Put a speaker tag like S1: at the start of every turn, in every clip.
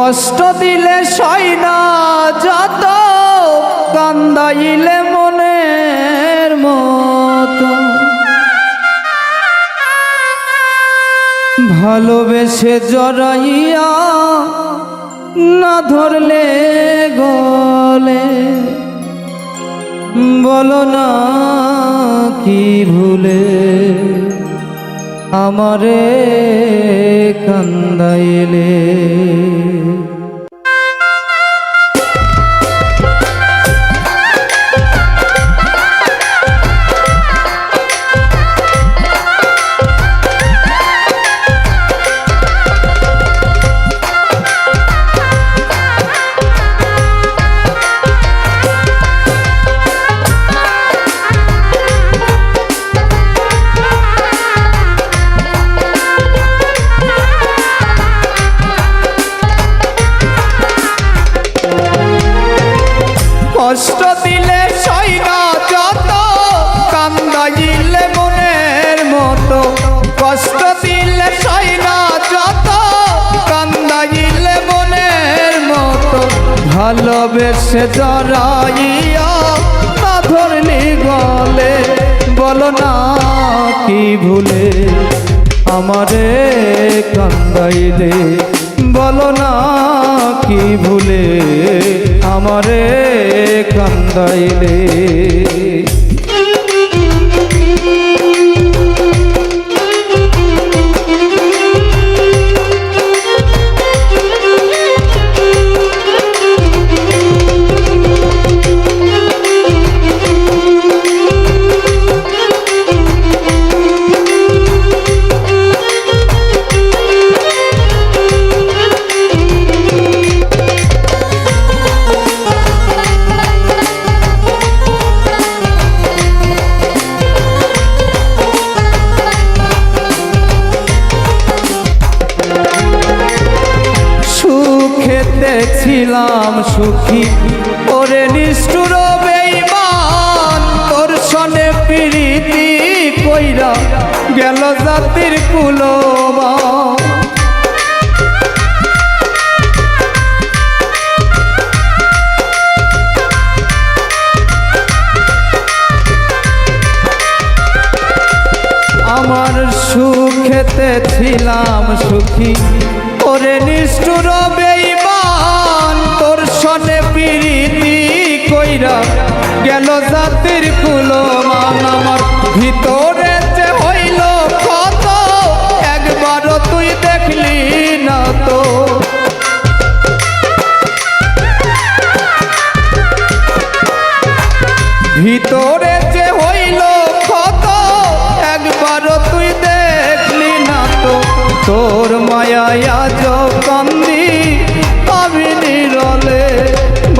S1: কষ্ট দিলে সই না যত কান্দাইলে মনের মতো। ভালোবেসে জড়াইয়া না ধরলে গলে, বলো না কি ভুলে আমারে কান্দাইলে। কষ্ট দিলে সই না যত কান্দাইলে মনের মতো। কষ্ট দিলে সই না যত কান্দাইলে মনের মতো। ভালোবেসে জড়াইয়া না ধরলি গলে বলো না কি ভুলে আমারে কান্দাইলে, বলো না কি ভুলে আমারে কান্দাইলে? ছিলাম সুখী। ওরে নিষ্ঠুর বেঈমান, তোর সনে প্রীতি কইরা গেল জাতির কুলবা আমার সুখেতে ছিলাম সুখী। ওরে নিষ্ঠুর সনে পিরিতি কইরা গেল জাতির কুলমান আমার। ভিতরে যে হইল ক্ষত একবারও তুই দেখলি না তো। ভিতরে যে হইল ক্ষত একবারও তুই দেখলি না তো। তোর মায়া আজ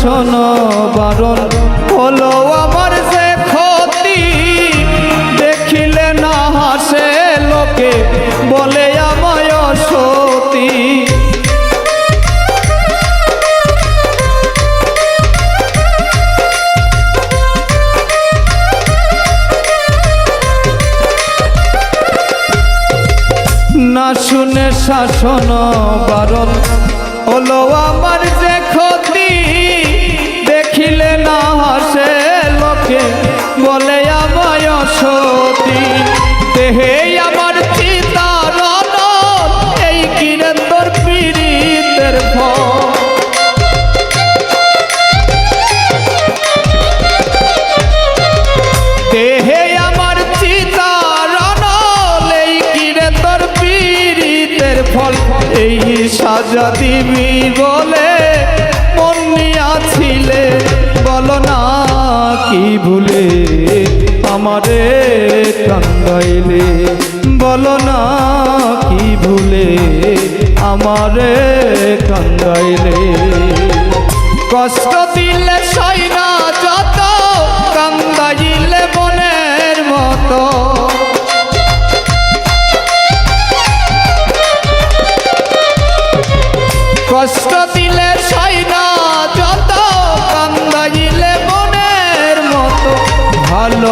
S1: শাসন বারণ হলো আমার যে ক্ষতি। দেখিলে না হাসে লোকে, বলে আমায় সতী। না শুনে শাসন বারণ হলো সাজা দিবি বলে, মন নিয়াছিলে বলো না কি ভুলে আমারে কান্দাইলে। বলো না কি ভুলে আমারে কান্দাইলে। কষ্ট দিলে সই না যত, কান্দাইলে মনের মতো।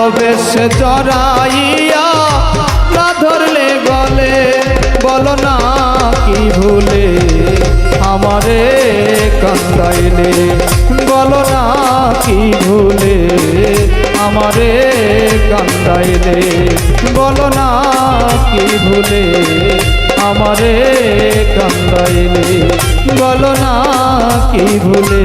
S1: ভালোবেসে জড়াইয়া না ধরলে বলে বলো না কি ভুলে আমারে কান্দাইলে, বলো না কি ভুলে আমারে কান্দাইলে, বলো না কি ভুলে আমারে কান্দাইলে, বলো না কি ভুলে।